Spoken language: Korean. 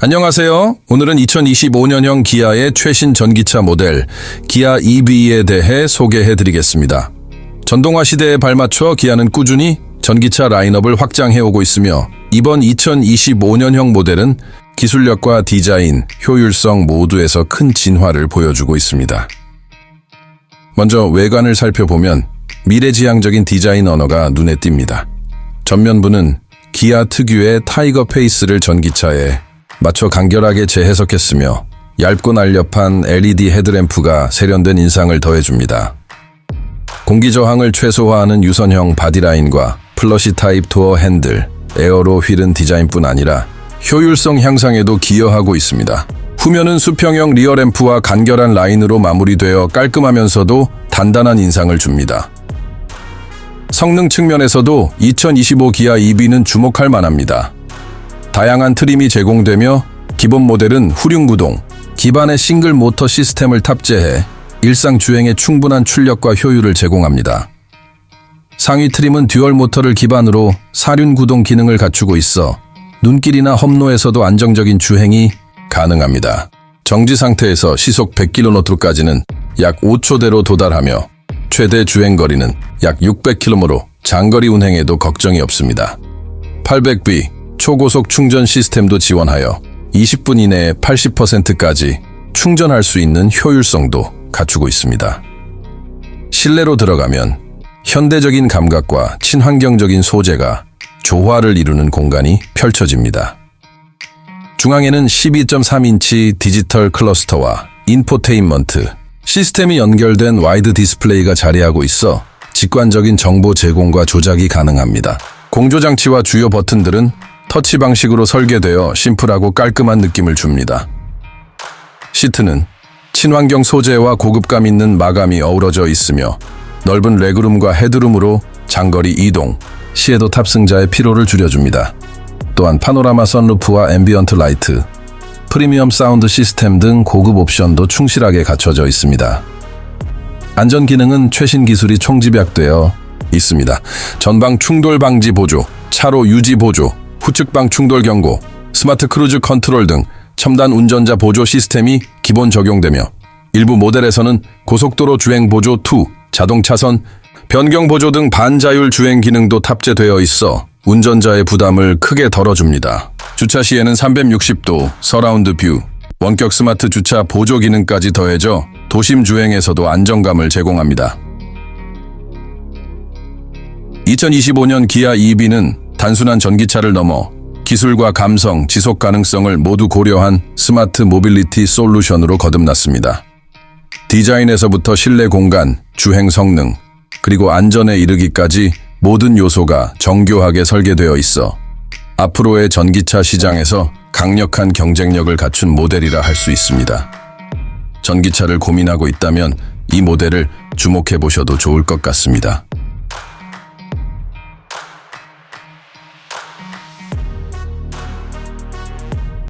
안녕하세요. 오늘은 2025년형 기아의 최신 전기차 모델 기아 EV에 대해 소개해 드리겠습니다. 전동화 시대에 발맞춰 기아는 꾸준히 전기차 라인업을 확장해 오고 있으며 이번 2025년형 모델은 기술력과 디자인, 효율성 모두에서 큰 진화를 보여주고 있습니다. 먼저 외관을 살펴보면 미래지향적인 디자인 언어가 눈에 띕니다. 전면부는 기아 특유의 타이거 페이스를 전기차에 맞춰 간결하게 재해석했으며 얇고 날렵한 LED 헤드램프가 세련된 인상을 더해줍니다. 공기 저항을 최소화하는 유선형 바디라인과 플러시 타입 도어 핸들, 에어로 휠은 디자인뿐 아니라 효율성 향상에도 기여하고 있습니다. 후면은 수평형 리어램프와 간결한 라인으로 마무리되어 깔끔하면서도 단단한 인상을 줍니다. 성능 측면에서도 2025 기아 EV는 주목할 만합니다. 다양한 트림이 제공되며 기본 모델은 후륜구동, 기반의 싱글 모터 시스템을 탑재해 일상 주행에 충분한 출력과 효율을 제공합니다. 상위 트림은 듀얼 모터를 기반으로 사륜 구동 기능을 갖추고 있어 눈길이나 험로에서도 안정적인 주행이 가능합니다. 정지 상태에서 시속 100km까지는 약 5초대로 도달하며 최대 주행 거리는 약 600km로 장거리 운행에도 걱정이 없습니다. 800B 초고속 충전 시스템도 지원하여 20분 이내에 80%까지 충전할 수 있는 효율성도 갖추고 있습니다. 실내로 들어가면 현대적인 감각과 친환경적인 소재가 조화를 이루는 공간이 펼쳐집니다. 중앙에는 12.3인치 디지털 클러스터와 인포테인먼트, 시스템이 연결된 와이드 디스플레이가 자리하고 있어 직관적인 정보 제공과 조작이 가능합니다. 공조장치와 주요 버튼들은 터치 방식으로 설계되어 심플하고 깔끔한 느낌을 줍니다. 시트는 친환경 소재와 고급감 있는 마감이 어우러져 있으며 넓은 레그룸과 헤드룸으로 장거리 이동, 시에도 탑승자의 피로를 줄여줍니다. 또한 파노라마 선루프와 앰비언트 라이트, 프리미엄 사운드 시스템 등 고급 옵션도 충실하게 갖춰져 있습니다. 안전 기능은 최신 기술이 총집약되어 있습니다. 전방 충돌 방지 보조, 차로 유지 보조, 후측방 충돌 경고, 스마트 크루즈 컨트롤 등 첨단 운전자 보조 시스템이 기본 적용되며 일부 모델에서는 고속도로 주행 보조 2, 자동 차선, 변경 보조 등 반자율 주행 기능도 탑재되어 있어 운전자의 부담을 크게 덜어줍니다. 주차 시에는 360도 서라운드 뷰, 원격 스마트 주차 보조 기능까지 더해져 도심 주행에서도 안정감을 제공합니다. 2025년 기아 EV는 단순한 전기차를 넘어 기술과 감성, 지속 가능성을 모두 고려한 스마트 모빌리티 솔루션으로 거듭났습니다. 디자인에서부터 실내 공간, 주행 성능, 그리고 안전에 이르기까지 모든 요소가 정교하게 설계되어 있어 앞으로의 전기차 시장에서 강력한 경쟁력을 갖춘 모델이라 할 수 있습니다. 전기차를 고민하고 있다면 이 모델을 주목해 보셔도 좋을 것 같습니다.